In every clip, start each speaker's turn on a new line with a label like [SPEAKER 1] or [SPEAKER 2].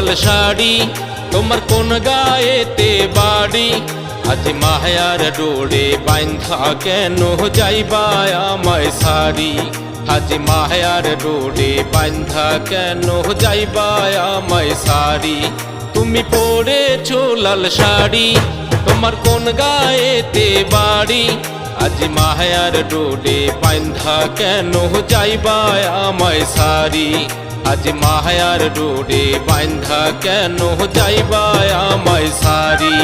[SPEAKER 1] লাল শাড়ি তোমার কোন গায়েতে বাড়ি আজ মায়ার ডোরে বাইন্ধা কেন যাইবা আমায় সারি আজ মায়ার ডোরে বাইন্ধা কেন যাইবা আমায় সারি তুমি পড়েছো লাল শাড়ি তোমার কোন গায়েতে বাড়ি আজ মায়ার ডোরে বাইন্ধা কেন যাইবা আমায় সারি আজ মাহায়ার ডোরে বান্ধা কেন যাইবা আমায় সারি?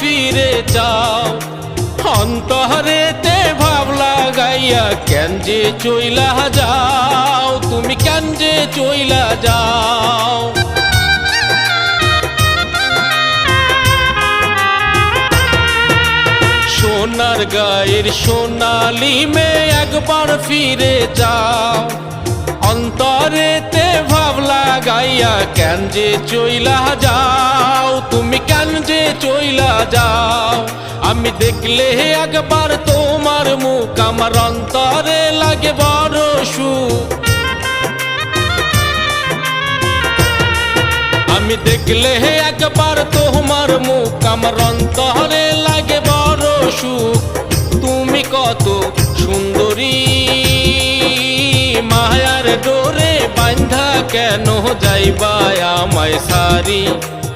[SPEAKER 1] ফিরে যাও। অন্তরেতে ভাব লাগাইয়া, কেন যে চইলা যাও? তুমি কেন যে চইলা যাও? সোনার গায়ের সোনালি মে একবার ফিরে যাও। অন্তরেতে ভাব লাগাইয়া কেন যে চইলা যাও? তুমি কেন যে চইলা যাও? আমি দেখলে হে একবার তোমার মুখ আমার অন্তরে লাগে বড় সুখ। আমি দেখলে হে একবার তোমার মুখ আমার অন্তরে লাগে বড় সুখ। তুমি কত সুন্দরী। কেন যাইবা আমায় সারি?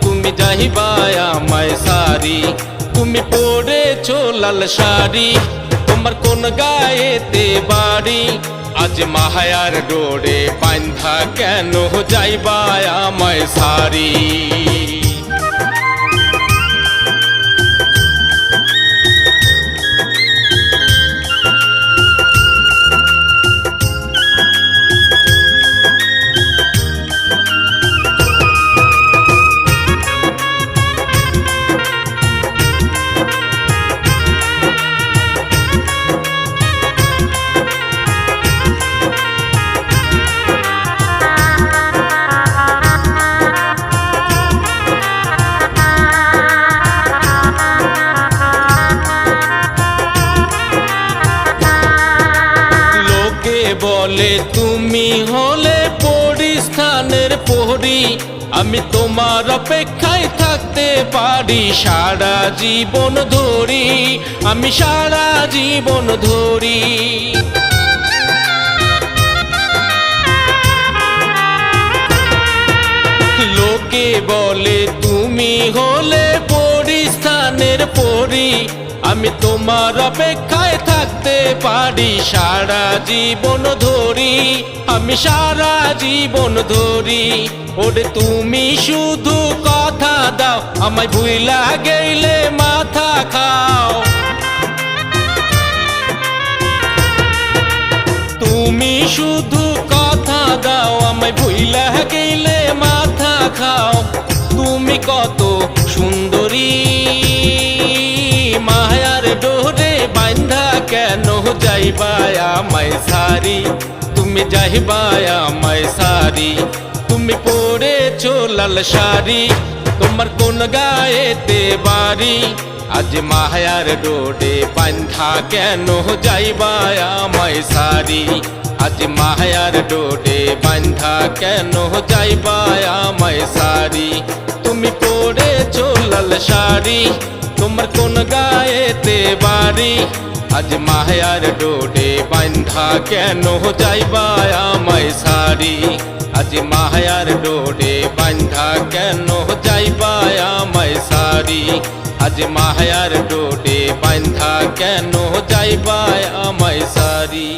[SPEAKER 1] তুমি যাইবা আমায় সারি। তুমি পড়েছ লাল শাড়ি, তোমার কোন গায়েতে বাড়ি? আজ মাহায়ার ডোরে বান্ধা কেন যাইবা আমায় সারি? বলে তুমি হলে পরিস্থানের পরি। আমি তোমার অপেক্ষায় থাকতে পারি, সারা জীবন ধরি। আমি সারা জীবন ধরি। লোকে বলে পরি আমি তোমার অপেক্ষায় থাকতে পারি, সারা জীবন ধরি, আমি সারা জীবন ধরি। ওরে তুমি শুধু কথা দাও, আমায় ভুইলা গেলে মাথা খাও। তুমি শুধু কথা দাও, আমায় ভুইলা গেলে মাথা খাও। তুমি কত সুন্দরী। মায়ার ডোরে বান্ধা কেন যাইবা আমায় সারি? তুমি যাইবা আমায় সারি। তুমি পড়েছো লাল শাড়ি, তোমার কোন গায়েতে বাড়ি? আজ মায়ার ডোরে বান্ধা কেন যাইবা আমায় সারি? আজ মায়ার ডোরে বান্ধা কেন যাইবা আমায় সারি? তুমি পড়েছো লাল শাড়ি তোমার কোন গায়েতে বাড়ি আজ মায়ার ডোরে বান্ধা কেন যাইবা আমায় সারি আজ মায়ার ডোরে বান্ধা কেন যাইবা আমায় সারি আজ মায়ার ডোরে বান্ধা কেন যাইবা আমায় সারি